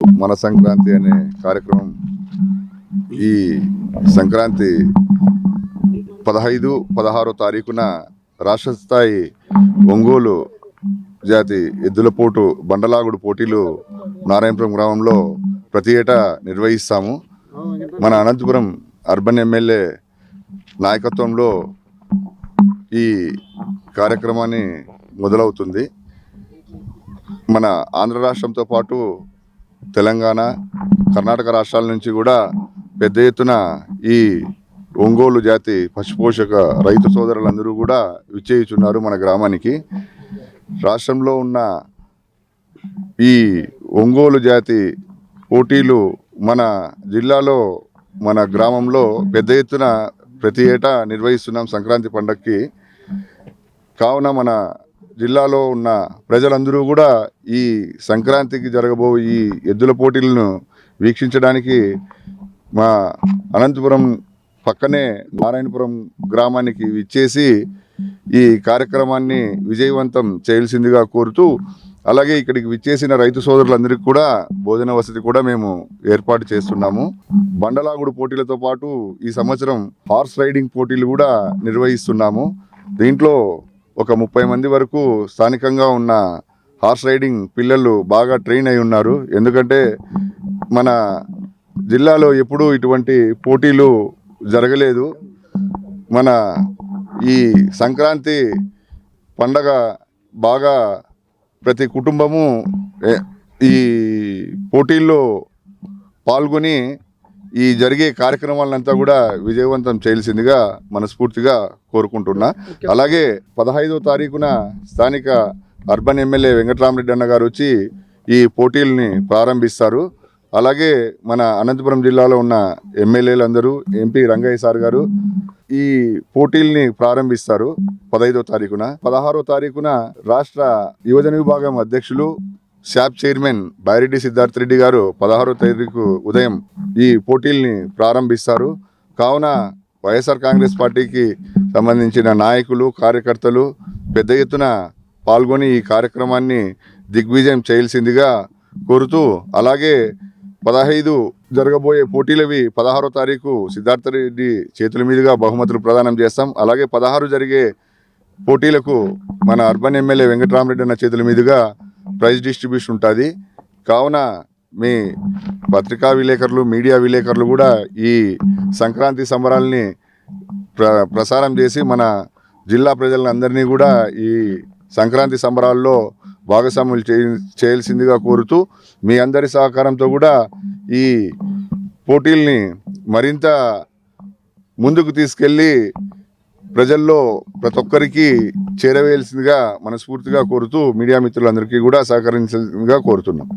మన సంక్రాంతి అనే కార్యక్రమం ఈ సంక్రాంతి పదహైదు పదహారో తారీఖున రాష్ట్ర స్థాయి ఒంగోలు జాతి ఎద్దుల పోటు బండలాగుడు పోటీలు నారాయణపురం గ్రామంలో ప్రతి ఏటా నిర్వహిస్తాము. మన అనంతపురం అర్బన్ ఎమ్మెల్యే నాయకత్వంలో ఈ కార్యక్రమాన్ని మొదలవుతుంది. మన ఆంధ్ర రాష్ట్రంతో పాటు తెలంగాణ కర్ణాటక రాష్ట్రాల నుంచి కూడా పెద్ద ఎత్తున ఈ ఒంగోలు జాతి పశుపోషక రైతు సోదరులందరూ కూడా విచ్చేయుచున్నారు మన గ్రామానికి. రాష్ట్రంలో ఉన్న ఈ ఒంగోలు జాతి పోటీలు మన జిల్లాలో మన గ్రామంలో పెద్ద ఎత్తున ప్రతి ఏటా నిర్వహిస్తున్నాం సంక్రాంతి పండగకి కావున మన జిల్లాలో ఉన్న ప్రజలందరూ కూడా ఈ సంక్రాంతికి జరగబో ఈ ఎద్దుల పోటీలను వీక్షించడానికి మా అనంతపురం పక్కనే నారాయణపురం గ్రామానికి విచ్చేసి ఈ కార్యక్రమాన్ని విజయవంతం చేయాల్సిందిగా కోరుతూ అలాగే ఇక్కడికి విచ్చేసిన రైతు సోదరులందరికీ కూడా భోజన వసతి కూడా మేము ఏర్పాటు చేస్తున్నాము. బండలాగుడు పోటీలతో పాటు ఈ సంవత్సరం హార్స్ రైడింగ్ పోటీలు కూడా నిర్వహిస్తున్నాము. దీంట్లో ఒక ముప్పై మంది వరకు స్థానికంగా ఉన్న హార్స్ రైడింగ్ పిల్లలు బాగా ట్రైన్ అయి ఉన్నారు. ఎందుకంటే మన జిల్లాలో ఎప్పుడూ ఇటువంటి పోటీలు జరగలేదు. మన ఈ సంక్రాంతి పండగ బాగా ప్రతి కుటుంబము ఈ పోటీల్లో పాల్గొని ఈ జరిగే కార్యక్రమాలంతా కూడా విజయవంతం చేయాల్సిందిగా మనస్ఫూర్తిగా కోరుకుంటున్నా. అలాగే పదహైదో తారీఖున స్థానిక అర్బన్ ఎమ్మెల్యే వెంకటరామరెడ్డి అన్న గారు వచ్చి ఈ పోటీల్ని ప్రారంభిస్తారు. అలాగే మన అనంతపురం జిల్లాలో ఉన్న ఎమ్మెల్యేలందరూ ఎంపీ రంగయ్య సార్ గారు ఈ పోటీల్ని ప్రారంభిస్తారు పదహైదో తారీఖున. పదహారో తారీఖున రాష్ట్ర యువజన విభాగం అధ్యక్షులు శాప్ చైర్మన్ బైరెడ్డి సిద్ధార్థ రెడ్డి గారు పదహారో తారీఖు ఉదయం ఈ పోటీల్ని ప్రారంభిస్తారు. కావున వైఎస్ఆర్ కాంగ్రెస్ పార్టీకి సంబంధించిన నాయకులు కార్యకర్తలు పెద్ద ఎత్తున పాల్గొని ఈ కార్యక్రమాన్ని దిగ్విజయం చేయాల్సిందిగా కోరుతూ అలాగే పదహైదు జరగబోయే పోటీలవి పదహారో తారీఖు సిద్ధార్థ రెడ్డి చేతుల మీదుగా బహుమతులు ప్రదానం చేస్తాం. అలాగే పదహారు జరిగే పోటీలకు మన అర్బన్ ఎమ్మెల్యే వెంకటరామరెడ్డి అన్న చేతుల మీదుగా ప్రైజ్ డిస్ట్రిబ్యూషన్ ఉంటుంది. కావున మీ పత్రికా విలేకరులు మీడియా విలేకరులు కూడా ఈ సంక్రాంతి సంబరాల్ని ప్ర ప్రసారం చేసి మన జిల్లా ప్రజలందరినీ కూడా ఈ సంక్రాంతి సంబరాల్లో భాగస్వాములు చేయ చేయాల్సిందిగా కోరుతూ మీ అందరి సహకారంతో కూడా ఈ పోటీల్ని మరింత ముందుకు తీసుకెళ్ళి ప్రజల్లో ప్రతి ఒక్కరికి చేరవేయాల్సిందిగా మనస్ఫూర్తిగా కోరుతూ మీడియా మిత్రులందరికీ కూడా సహకరించాల్సిందిగా కోరుతున్నాం.